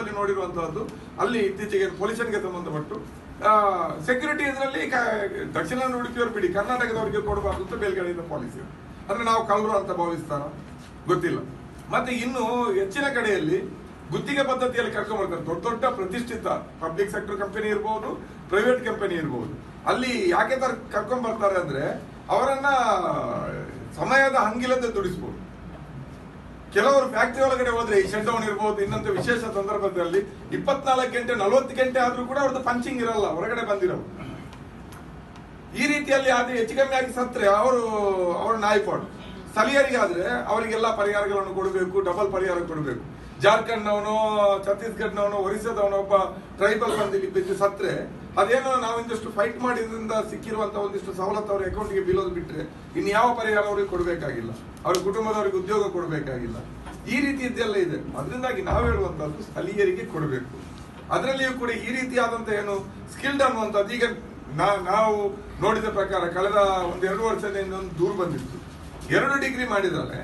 ಅಲ್ಲಿ ನೋಡಿರುವಂತಹದ್ದು. ಅಲ್ಲಿ ಇತ್ತೀಚೆಗೆ ಪೊಲೀಸರಿಗೆ ಸಂಬಂಧಪಟ್ಟು ಸೆಕ್ಯೂರಿಟಿ ಇದರಲ್ಲಿ ದಕ್ಷಿಣ ಉಡುಪಿಯವರು ಬಿಡಿ, ಕರ್ನಾಟಕದವರಿಗೆ ಕೊಡಬಾರ್ದು ಅಂತ ಮೇಲ್ಗಡೆಯಿಂದ ಪಾಲಿಸಿ ಅಂದ್ರೆ ನಾವು ಕಳ್ಳರು ಅಂತ ಭಾವಿಸ್ತಾರ? ಗೊತ್ತಿಲ್ಲ. ಮತ್ತೆ ಇನ್ನು ಹೆಚ್ಚಿನ ಕಡೆಯಲ್ಲಿ ಗುತ್ತಿಗೆ ಪದ್ಧತಿಯಲ್ಲಿ ಕೆಲಸ ಬರ್ತಾರೆ ದೊಡ್ಡ ದೊಡ್ಡ ಪ್ರತಿಷ್ಠಿತ ಪಬ್ಲಿಕ್ ಸೆಕ್ಟರ್ ಕಂಪನಿ ಇರ್ಬೋದು ಪ್ರೈವೇಟ್ ಕಂಪನಿ ಇರ್ಬೋದು. ಅಲ್ಲಿ ಯಾಕೆ ತರ ಕರ್ಕೊಂಡ್ ಬರ್ತಾರೆ ಅಂದ್ರೆ ಅವರನ್ನ ಸಮಯದ ಹಂಗಿಲ್ಲದೆ ದುಡಿಸ್ಬೋದು. ಕೆಲವರು ಫ್ಯಾಕ್ಟರಿ ಒಳಗಡೆ ಹೋದ್ರೆ ಈ ಶಟ್ ಡೌನ್ ಇರ್ಬೋದು ಇನ್ನಂತ ವಿಶೇಷ ಸಂದರ್ಭದಲ್ಲಿ ಇಪ್ಪತ್ನಾಲ್ಕು ಗಂಟೆ, ನಲವತ್ತು ಗಂಟೆ ಆದ್ರೂ ಕೂಡ ಅವ್ರದ್ದು ಪಂಚಿಂಗ್ ಇರಲ್ಲ, ಹೊರಗಡೆ ಬಂದಿರೋ ಈ ರೀತಿಯಲ್ಲಿ ಆದ್ರೆ ಹೆಚ್ಚು ಕಮ್ಮಿ ಆಗಿ ಸತ್ರೆ, ಅವರು ಅವರು ಸ್ಥಳೀಯರಿಗೆ ಸ್ಥಳೀಯರಿಗಾದ್ರೆ ಅವರಿಗೆಲ್ಲ ಪರಿಹಾರಗಳನ್ನು ಕೊಡಬೇಕು ಡಬಲ್ ಪರಿಹಾರ ಕೊಡಬೇಕು. ಜಾರ್ಖಂಡ್ನವನು, ಛತ್ತೀಸ್ಗಢ್ನವನು, ಒರಿಸ್ಸಾದವನು ಒಬ್ಬ ಟ್ರೈಬಲ್ ಬಂದು ಇಲ್ಲಿ ಬಿದ್ದು ಸತ್ರೆ ಅದೇನೋ ನಾವಿಂದಷ್ಟು ಫೈಟ್ ಮಾಡಿದ್ರಿಂದ ಸಿಕ್ಕಿರುವಂತ ಒಂದಿಷ್ಟು ಸವಲತ್ತು ಅವ್ರ ಅಕೌಂಟ್ಗೆ ಬೀಳೋದು ಬಿಟ್ಟರೆ ಇನ್ನು ಯಾವ ಪರಿಹಾರ ಅವ್ರಿಗೆ ಕೊಡಬೇಕಾಗಿಲ್ಲ. ಅವ್ರ ಕುಟುಂಬದವ್ರಿಗೆ ಉದ್ಯೋಗ ಕೊಡಬೇಕಾಗಿಲ್ಲ. ಈ ರೀತಿ ಇದೆಲ್ಲ ಇದೆ. ಅದರಿಂದಾಗಿ ನಾವು ಹೇಳುವಂತದ್ದು ಸ್ಥಳೀಯರಿಗೆ ಕೊಡಬೇಕು. ಅದರಲ್ಲಿಯೂ ಕೂಡ ಈ ರೀತಿಯಾದಂಥ ಏನು ಸ್ಕಿಲ್ಡ್ ಅನ್ನುವಂಥದ್ದು ಈಗ ನಾವು ನೋಡಿದ ಪ್ರಕಾರ ಕಳೆದ ಒಂದು ಎರಡು ವರ್ಷದಿಂದ ಒಂದು ದೂರು ಬಂದಿತ್ತು. ಎರಡು ಡಿಗ್ರಿ ಮಾಡಿದರೆ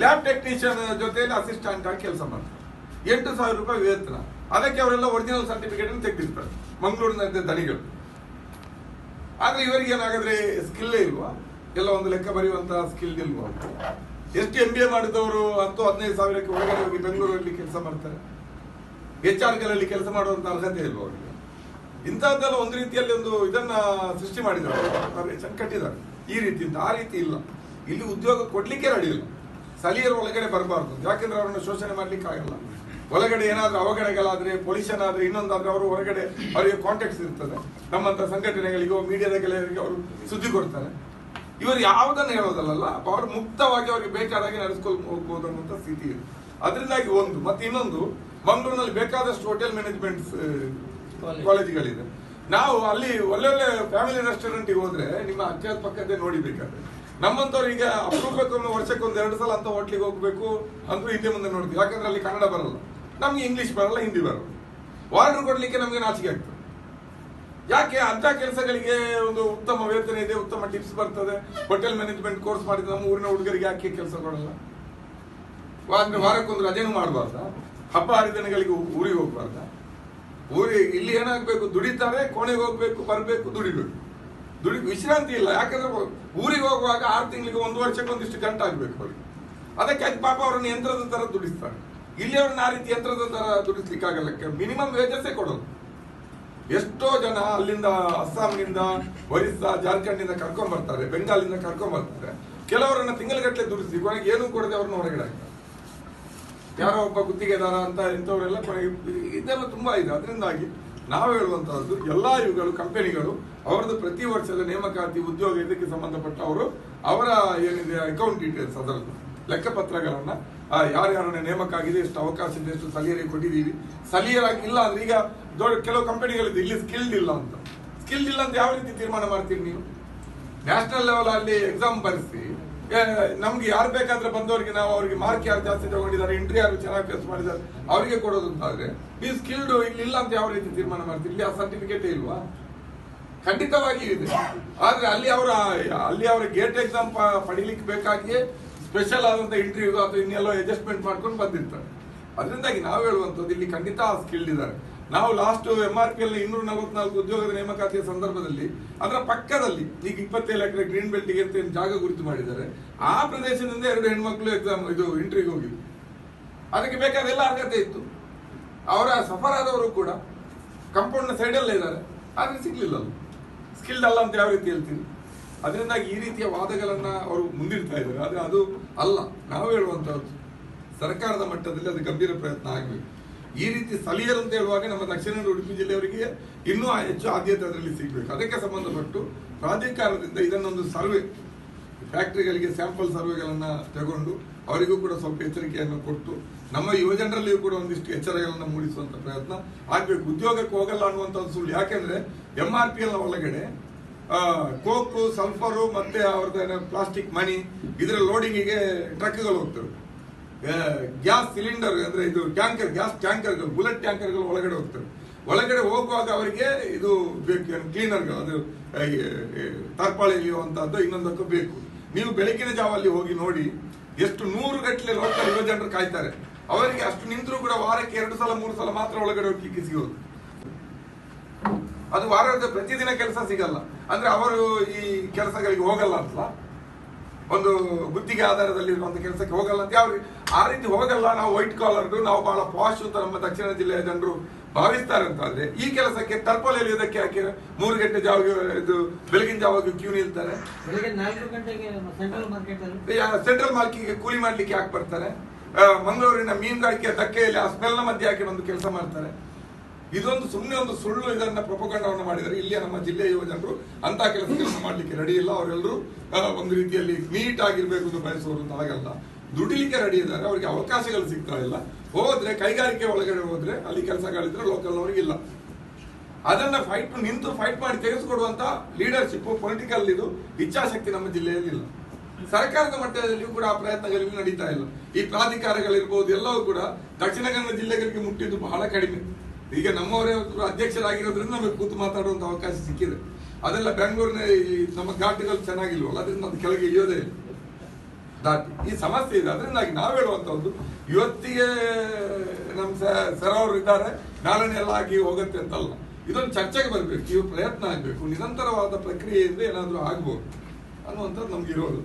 ಲ್ಯಾಬ್ ಟೆಕ್ನಿಷಿಯನ್ ಜೊತೆಯಲ್ಲಿ ಅಸಿಸ್ಟೆಂಟ್ ಆಗಿ ಕೆಲಸ ಮಾಡ್ತಾರೆ. ಎಂಟು ಸಾವಿರ ರೂಪಾಯಿ ವೇತನ. ಅದಕ್ಕೆ ಅವರೆಲ್ಲ ಒರಿಜಿನಲ್ ಸರ್ಟಿಫಿಕೇಟ್ ತೆಗೆದಿರ್ತಾರೆ. ಮಂಗಳೂರಿನಂತೆ ದಣಿಗಳು ಆದ್ರೆ ಇವರಿಗೆ ಏನಾಗಿದ್ರೆ ಸ್ಕಿಲ್ಲೇ ಇಲ್ವಾ? ಎಲ್ಲ ಒಂದು ಲೆಕ್ಕ ಬರೆಯುವಂತಹ ಸ್ಕಿಲ್ ಇಲ್ವಾ? ಎಷ್ಟು ಎಂ ಬಿ ಎ ಮಾಡಿದವರು ಹತ್ತು, ಹದಿನೈದು ಸಾವಿರಕ್ಕೆ ಒಳಗಡೆ ಹೋಗಿ ಬೆಂಗಳೂರಲ್ಲಿ ಕೆಲಸ ಮಾಡ್ತಾರೆ? ಎಚ್ ಆರ್ ಕೆಲಸ ಮಾಡುವಂತ ಅರ್ಹತೆ ಇಲ್ವಾ ಅವರಿಗೆ? ಇಂಥದ್ದೆಲ್ಲ ಒಂದು ರೀತಿಯಲ್ಲಿ ಒಂದು ಇದನ್ನ ಸೃಷ್ಟಿ ಮಾಡಿದ್ದಾರೆ. ಕಟ್ಟಿದ್ದಾರೆ. ಈ ರೀತಿ ಆ ರೀತಿ ಇಲ್ಲ. ಇಲ್ಲಿ ಉದ್ಯೋಗ ಕೊಡ್ಲಿಕ್ಕೆ ರೆಡಿ ಇಲ್ಲ. ಸ್ಥಳೀಯರು ಒಳಗಡೆ ಬರಬಾರ್ದು. ಯಾಕೆಂದ್ರೆ ಅವರನ್ನು ಶೋಷಣೆ ಮಾಡ್ಲಿಕ್ಕೆ ಆಗಲ್ಲ. ಒಳಗಡೆ ಏನಾದರೂ ಅವಘಡಗಳಾದ್ರೆ ಪೊಲೀಸ್ ಆದ್ರೆ ಇನ್ನೊಂದಾದ್ರೆ ಅವರು ಹೊರಗಡೆ ಅವರಿಗೆ ಕಾಂಟ್ಯಾಕ್ಟ್ಸ್ ಇರ್ತದೆ. ನಮ್ಮಂತ ಸಂಘಟನೆಗಳಿಗೋ ಮೀಡಿಯಾದ ಗೆಳೆಯರಿಗೆ ಅವರು ಸುದ್ದಿ ಕೊಡ್ತಾರೆ. ಇವರು ಯಾವುದನ್ನು ಹೇಳೋದಲ್ಲ ಅವರು ಮುಕ್ತವಾಗಿ ಅವರಿಗೆ ಬೇಕಾದಾಗಿ ನಡೆಸ್ಕೊಂಡು ಹೋಗ್ಬೋದು ಅನ್ನುವಂಥ ಸ್ಥಿತಿ ಇದೆ. ಅದರಿಂದಾಗಿ ಒಂದು ಮತ್ತೆ ಇನ್ನೊಂದು ಮಂಗಳೂರಿನಲ್ಲಿ ಬೇಕಾದಷ್ಟು ಹೋಟೆಲ್ ಮ್ಯಾನೇಜ್ಮೆಂಟ್ ಕಾಲೇಜುಗಳಿದೆ. ನಾವು ಅಲ್ಲಿ ಒಳ್ಳೊಳ್ಳೆ ಫ್ಯಾಮಿಲಿ ರೆಸ್ಟೋರೆಂಟ್ಗೆ ಹೋದ್ರೆ ನಿಮ್ಮ ಅಕ್ಕ ಪಕ್ಕದೇ ನೋಡಿಬೇಕಾದ್ರೆ. ನಮ್ಮಂತವ್ರು ಈಗ ಅಪರೂಪಕ್ಕೊಮ್ಮೆ ವರ್ಷಕ್ಕೊಂದು ಎರಡು ಸಲ ಅಂತ ಹೋಟ್ಲಿಗೆ ಹೋಗ್ಬೇಕು ಅಂದ್ರೂ ಹಿಂದೆ ಮುಂದೆ ನೋಡ್ತೀವಿ. ಯಾಕಂದ್ರೆ ಅಲ್ಲಿ ಕನ್ನಡ ಬರಲ್ಲ. ನಮ್ಗೆ ಇಂಗ್ಲಿಷ್ ಬರಲ್ಲ ಹಿಂದಿ ಬರಲ್ಲ. ವಾರ್ಡರ್ ಕೊಡ್ಲಿಕ್ಕೆ ನಮಗೆ ನಾಚಿಕೆ ಆಗ್ತದೆ. ಯಾಕೆ? ಅಂತ ಕೆಲಸಗಳಿಗೆ ಒಂದು ಉತ್ತಮ ವೇತನ ಇದೆ, ಉತ್ತಮ ಟಿಪ್ಸ್ ಬರ್ತದೆ. ಹೋಟೆಲ್ ಮ್ಯಾನೇಜ್ಮೆಂಟ್ ಕೋರ್ಸ್ ಮಾಡಿದ್ರೆ ನಮ್ಮ ಊರಿನ ಹುಡುಗರಿಗೆ ಯಾಕೆ ಕೆಲಸ ಕೊಡಲ್ಲ? ಅಂದ್ರೆ ವಾರಕ್ಕೊಂದು ರಜೆನೂ ಮಾಡಬಾರ್ದ? ಹಬ್ಬ ಹರಿದಿನಗಳಿಗೆ ಊರಿಗೆ ಹೋಗ್ಬಾರ್ದ? ಊರಿ ಇಲ್ಲಿ ಏನಾಗ್ಬೇಕು? ದುಡಿತಾರೆ ಕೋಣೆಗೆ ಹೋಗ್ಬೇಕು, ಬರಬೇಕು, ದುಡಿಬೇಕು. ದುಡಿ, ವಿಶ್ರಾಂತಿ ಇಲ್ಲ. ಯಾಕಂದ್ರೆ ಊರಿಗೆ ಹೋಗುವಾಗ ಆರು ತಿಂಗಳಿಗೆ ಒಂದು ವರ್ಷಕ್ಕೆ ಒಂದಿಷ್ಟು ಗಂಟೆ ಆಗ್ಬೇಕು ಅದಕ್ಕೆ ಅದು ಪಾಪ ಅವರನ್ನು ಯಂತ್ರದ ತರ ದುಡಿಸ್ತಾರೆ. ಇಲ್ಲಿ ಅವ್ರನ್ನ ಆ ರೀತಿ ಯಂತ್ರದ ತರ ದುಡಿಸ್ಲಿಕ್ಕಾಗಲ್ಲ. ಮಿನಿಮಮ್ ವೇಜಸ್ಸೇ ಕೊಡೋದು. ಎಷ್ಟೋ ಜನ ಅಲ್ಲಿಂದ ಅಸ್ಸಾಂನಿಂದ ಒರಿಸ್ಸಾ ಜಾರ್ಖಂಡ್ನಿಂದ ಕರ್ಕೊಂಡ್ ಬರ್ತಾರೆ, ಬೆಂಗಾಲಿಂದ ಕರ್ಕೊಂಡ್ ಬರ್ತಾರೆ. ಕೆಲವರನ್ನ ತಿಂಗಳಗಟ್ಟಲೆ ದುಡಿಸಿ ಕೊನೆಗೆ ಏನೂ ಕೊಡದೆ ಅವ್ರನ್ನ ಹೊರಗಡೆ ಯಾರೋ ಒಬ್ಬ ಗುತ್ತಿಗೆದಾರ ಅಂತ ಇಂಥವರೆಲ್ಲ ಇದೆಲ್ಲ ತುಂಬಾ ಇದೆ. ಅದರಿಂದಾಗಿ ನಾವು ಹೇಳುವಂತಹದ್ದು, ಎಲ್ಲಾ ಇವುಗಳು ಕಂಪನಿಗಳು ಅವರದ್ದು ಪ್ರತಿ ವರ್ಷದ ನೇಮಕಾತಿ ಉದ್ಯೋಗ ಇದಕ್ಕೆ ಸಂಬಂಧಪಟ್ಟ ಅವರು ಅವರ ಏನಿದೆ ಅಕೌಂಟ್ ಡೀಟೇಲ್ಸ್ ಅದರದ್ದು ಲೆಕ್ಕಪತ್ರಗಳನ್ನ ಯಾರ್ಯಾರನ್ನ ನೇಮಕ ಆಗಿದೆ ಎಷ್ಟು ಅವಕಾಶ ಇದೆ ಎಷ್ಟು ಸ್ಥಳೀಯರಿಗೆ ಕೊಟ್ಟಿದ್ದೀವಿ. ಸ್ಥಳೀಯರಾಗಿ ಇಲ್ಲ ಅಂದ್ರೆ ಈಗ ದೊಡ್ಡ ಕೆಲವು ಕಂಪನಿಗಳಿದೆ, ಇಲ್ಲಿ ಸ್ಕಿಲ್ಡ್ ಇಲ್ಲ ಅಂತ. ಸ್ಕಿಲ್ಡ್ ಇಲ್ಲ ಅಂತ ಯಾವ ರೀತಿ ತೀರ್ಮಾನ ಮಾಡ್ತೀರಿ ನೀವು? ನ್ಯಾಷನಲ್ ಲೆವೆಲ್ ಅಲ್ಲಿ ಎಕ್ಸಾಮ್ ಬರೆಸಿ ನಮ್ಗೆ ಯಾರು ಬೇಕಾದ್ರೆ ಬಂದವರಿಗೆ ನಾವು ಅವರಿಗೆ ಮಾರ್ಕ್ ಯಾರು ಜಾಸ್ತಿ ತಗೊಂಡಿದ್ದಾರೆ ಇಂಟ್ರಿ ಯಾರು ಚೆನ್ನಾಗಿ ಫೇಸ್ ಮಾಡಿದ್ದಾರೆ, ಅವರಿಗೆ ಕೊಡೋದು ಅಂತಾದ್ರೆ ನೀವು ಸ್ಕಿಲ್ಡ್ ಇಲ್ಲಿ ಇಲ್ಲ ಅಂತ ಯಾವ ರೀತಿ ತೀರ್ಮಾನ ಮಾಡ್ತೀರಿ? ಇಲ್ಲಿ ಆ ಸರ್ಟಿಫಿಕೇಟ್ ಇಲ್ವಾ? ಖಂಡಿತವಾಗಿ ಇದೆ. ಆದ್ರೆ ಅಲ್ಲಿ ಅವರ ಅಲ್ಲಿ ಅವರ ಗೇಟ್ ಎಕ್ಸಾಮ್ ಪಡಿಲಿಕ್ಕೆ ಬೇಕಾಗಿಯೇ ಸ್ಪೆಷಲ್ ಆದಂತ ಇಂಟರ್ವ್ಯೂ ಅಥವಾ ಇನ್ನೆಲ್ಲೋ ಅಡ್ಜಸ್ಟ್ಮೆಂಟ್ ಮಾಡ್ಕೊಂಡು ಬಂದಿರ್ತಾರೆ. ಅದರಿಂದಾಗಿ ನಾವು ಹೇಳುವಂಥದ್ದು ಇಲ್ಲಿ ಖಂಡಿತ ಸ್ಕಿಲ್ಡ್ ಇದ್ದಾರೆ. ನಾವು ಲಾಸ್ಟ್ ಎಂ ಆರ್ ಪಿ ಅಲ್ಲಿ ಇನ್ನೂರ ನಲವತ್ನಾಲ್ಕು ಉದ್ಯೋಗದ ನೇಮಕಾತಿಯ ಸಂದರ್ಭದಲ್ಲಿ ಅದರ ಪಕ್ಕದಲ್ಲಿ ಈಗ ಇಪ್ಪತ್ತೇಳು ಎಕರೆ ಗ್ರೀನ್ ಬೆಲ್ಟ್ಗೆ ಅಂತ ಏನು ಜಾಗ ಗುರುತು ಮಾಡಿದ್ದಾರೆ. ಆ ಪ್ರದೇಶದಿಂದ ಎರಡು ಹೆಣ್ಮಕ್ಳು ಎಕ್ಸಾಮ್ ಇದು ಇಂಟ್ರಿಗೆ ಹೋಗಿದ್ರು ಅದಕ್ಕೆ ಬೇಕಾದೆಲ್ಲ ಅರ್ಹತೆ ಇತ್ತು. ಅವರ ಸಫರ್ ಆದವರು ಕೂಡ ಕಂಪೌಂಡ್ನ ಸೈಡಲ್ಲೇ ಇದ್ದಾರೆ. ಆದರೆ ಸಿಗ್ಲಿಲ್ಲ ಸ್ಕಿಲ್ಡ್ ಅಲ್ಲ ಅಂತ ಯಾವ ರೀತಿ ಹೇಳ್ತೀರಿ? ಅದರಿಂದಾಗಿ ಈ ರೀತಿಯ ವಾದಗಳನ್ನ ಅವರು ಮುಂದಿಡ್ತಾ ಇದ್ದಾರೆ ಆದ್ರೆ ಅದು ಅಲ್ಲ. ನಾವು ಹೇಳುವಂತಹದ್ದು, ಸರ್ಕಾರದ ಮಟ್ಟದಲ್ಲಿ ಅದು ಗಂಭೀರ ಪ್ರಯತ್ನ ಆಗಬೇಕು. ಈ ರೀತಿ ಸ್ಥಳೀಯರು ಅಂತ ಹೇಳುವಾಗ ನಮ್ಮ ದಕ್ಷಿಣ ಉಡುಪಿ ಜಿಲ್ಲೆಯವರಿಗೆ ಇನ್ನೂ ಹೆಚ್ಚು ಆದ್ಯತೆ ಅದರಲ್ಲಿ ಸಿಗಬೇಕು. ಅದಕ್ಕೆ ಸಂಬಂಧಪಟ್ಟು ಪ್ರಾಧಿಕಾರದಿಂದ ಇದನ್ನೊಂದು ಸರ್ವೆ, ಫ್ಯಾಕ್ಟರಿಗಳಿಗೆ ಸ್ಯಾಂಪಲ್ ಸರ್ವೆಗಳನ್ನ ತಗೊಂಡು ಅವರಿಗೂ ಕೂಡ ಸ್ವಲ್ಪ ಎಚ್ಚರಿಕೆಯನ್ನು ಕೊಟ್ಟು ನಮ್ಮ ಯುವಜನರಲ್ಲಿಯೂ ಕೂಡ ಒಂದಿಷ್ಟು ಎಚ್ಚರಗಳನ್ನು ಮೂಡಿಸುವಂತ ಪ್ರಯತ್ನ ಆಗ್ಬೇಕು. ಉದ್ಯೋಗಕ್ಕೆ ಹೋಗಲ್ಲ ಅನ್ನುವಂಥದ್ದು ಸುಳ್ಳು. ಯಾಕೆಂದ್ರೆ ಎಂ ಆರ್ ಪಿ ಎಲ್ ಒಳಗಡೆ ಕೋಕು, ಸಲ್ಫರು ಮತ್ತೆ ಅವ್ರದ್ದು ಪ್ಲಾಸ್ಟಿಕ್ ಮಣಿ ಇದರ ಲೋಡಿಂಗಿಗೆ ಟ್ರಕ್ಗಳು ಹೋಗ್ತವೆ. ಗ್ಯಾಸ್ ಸಿಲಿಂಡರ್ ಅಂದ್ರೆ ಇದು ಟ್ಯಾಂಕರ್, ಗ್ಯಾಸ್ ಟ್ಯಾಂಕರ್ಗಳು, ಬುಲೆಟ್ ಟ್ಯಾಂಕರ್ಗಳು ಒಳಗಡೆ ಹೋಗ್ತವೆ. ಒಳಗಡೆ ಹೋಗುವಾಗ ಅವರಿಗೆ ಇದು ಬೇಕು ಕ್ಲೀನರ್ಗಳು ಅದು ತರ್ಪಾಳಿ ಇಳಿಯುವಂತಹದ್ದು ಇನ್ನೊಂದಕ್ಕೂ ಬೇಕು. ನೀವು ಬೆಳಗಿನ ಜಾವಲ್ಲಿ ಹೋಗಿ ನೋಡಿ, ಎಷ್ಟು ನೂರು ಗಟ್ಟಲೆ ಲೋಕಲ್ ಯುವ ಜನರು ಕಾಯ್ತಾರೆ. ಅವರಿಗೆ ಅಷ್ಟು ನಿಂತರೂ ಕೂಡ ವಾರಕ್ಕೆ ಎರಡು ಸಲ, ಮೂರು ಸಲ ಮಾತ್ರ ಒಳಗಡೆ ಹೋಗ್ಲಿಕ್ಕೆ ಸಿಗೋದು ಅದು ವಾರದ ಪ್ರತಿದಿನ ಕೆಲಸ ಸಿಗಲ್ಲ. ಅಂದ್ರೆ ಅವರು ಈ ಕೆಲಸಗಳಿಗೆ ಹೋಗಲ್ಲ ಅಂತಲ್ಲ ಒಂದು ಗುತ್ತಿಗೆ ಆಧಾರದಲ್ಲಿ ಇರುವಂತ ಕೆಲಸಕ್ಕೆ ಹೋಗಲ್ಲ ಅಂತ. ಯಾವ ಆ ರೀತಿ ಹೋಗಲ್ಲ. ನಾವು ವೈಟ್ ಕಾಲರ್ ನಾವು ಬಹಳ ಪಾಶ್ ಅಂತ ನಮ್ಮ ದಕ್ಷಿಣ ಜಿಲ್ಲೆಯ ಜನರು ಭಾವಿಸ್ತಾರೆ ಅಂತ ಆದ್ರೆ ಈ ಕೆಲಸಕ್ಕೆ ಟರ್ಪಲ್ ಎಳೆಯುವುದಕ್ಕೆ ಯಾಕೆ ಮೂರು ಗಂಟೆ ಜಾವ ಇದು ಬೆಳಗಿನ ಜಾವಾಗ ಕ್ಯೂ ನಿಲ್ತಾರೆ? ಸೆಂಟ್ರಲ್ ಮಾರ್ಕಿಗೆ ಕೂಲಿ ಮಾಡ್ಲಿಕ್ಕೆ ಯಾಕೆ ಬರ್ತಾರೆ? ಮಂಗಳೂರಿನ ಮೀನುಗಾರಿಕೆ ಧಕ್ಕೆಯಲ್ಲಿ ಆ ಸ್ಮೆಲ್ನ ಮಧ್ಯೆ ಹಾಕಿ ಒಂದು ಕೆಲಸ ಮಾಡ್ತಾರೆ. ಇದೊಂದು ಸುಮ್ಮನೆ ಒಂದು ಸುಳ್ಳು ಇದನ್ನ ಪ್ರಪಕಂಡವನ್ನು ಮಾಡಿದರೆ ಇಲ್ಲಿಯ ನಮ್ಮ ಜಿಲ್ಲೆಯ ಯುವ ಜನರು ಕೆಲಸ ಕೆಲಸ ಮಾಡ್ಲಿಕ್ಕೆ ರೆಡಿ ಇಲ್ಲ. ಅವರೆಲ್ಲರೂ ಒಂದು ರೀತಿಯಲ್ಲಿ ನೀಟ್ ಆಗಿರ್ಬೇಕು ಅಂತ ಬಯಸುವರು ಅಂತ ಆಗಲ್ಲ ದುಡಿಲಿಕ್ಕೆ ರೆಡಿ ಇದ್ದಾರೆ. ಅವರಿಗೆ ಅವಕಾಶಗಳು ಸಿಗ್ತಾ ಇಲ್ಲ. ಹೋದ್ರೆ, ಕೈಗಾರಿಕೆ ಒಳಗಡೆ ಹೋದ್ರೆ, ಅಲ್ಲಿ ಕೆಲಸಗಳಿದ್ರೆ ಲೋಕಲ್ ಇಲ್ಲ. ಅದನ್ನ ಫೈಟ್ ನಿಂತು ಫೈಟ್ ಮಾಡಿ ತೆಗೆಸಿಕೊಡುವಂತ ಲೀಡರ್ಶಿಪ್ ಪೊಲಿಟಿಕಲ್ ಇದು, ಇಚ್ಛಾಶಕ್ತಿ ನಮ್ಮ ಜಿಲ್ಲೆಯಲ್ಲಿ ಇಲ್ಲ. ಸರ್ಕಾರದ ಮಟ್ಟದಲ್ಲಿಯೂ ಕೂಡ ಆ ಪ್ರಯತ್ನಗಳು ನಡೀತಾ ಇಲ್ಲ. ಈ ಪ್ರಾಧಿಕಾರಗಳಿರ್ಬೋದು, ಎಲ್ಲವೂ ಕೂಡ ದಕ್ಷಿಣ ಕನ್ನಡ ಜಿಲ್ಲೆಗಳಿಗೆ ಮುಟ್ಟಿದ್ದು ಬಹಳ ಕಡಿಮೆ. ಈಗ ನಮ್ಮವರೇ ಒಬ್ಬರು ಅಧ್ಯಕ್ಷರಾಗಿರೋದ್ರಿಂದ ನಮಗೆ ಕೂತು ಮಾತಾಡುವಂತ ಅವಕಾಶ ಸಿಕ್ಕಿದೆ. ಅದೆಲ್ಲ ಬೆಂಗಳೂರಿನ ಈ ನಮ್ಮ ಘಾಟ್ಗಳು ಚೆನ್ನಾಗಿಲ್ವಲ್ಲ? ಅದರಿಂದ ಅದು ಕೆಳಗೆ ಇಳಿಯೋದೇ ಇಲ್ಲ. ದಾಟಿ ಈ ಸಮಸ್ಯೆ ಇದೆ. ಅದರಿಂದಾಗಿ ನಾವು ಹೇಳುವಂಥದ್ದು ಇವತ್ತಿಗೆ ನಮ್ಮ ಸರ್ ಅವರು ಇದ್ದಾರೆ. ನಾಳೆನೆ ಎಲ್ಲ ಆಗಿ ಹೋಗುತ್ತೆ ಅಂತಲ್ಲ. ಇದೊಂದು ಚರ್ಚೆಗೆ ಬರಬೇಕು. ಇವು ಪ್ರಯತ್ನ ಆಗಬೇಕು. ನಿರಂತರವಾದ ಪ್ರಕ್ರಿಯೆಯಿಂದ ಏನಾದರೂ ಆಗ್ಬೋದು ಅನ್ನುವಂಥದ್ದು ನಮ್ಗೆ ಇರೋದು.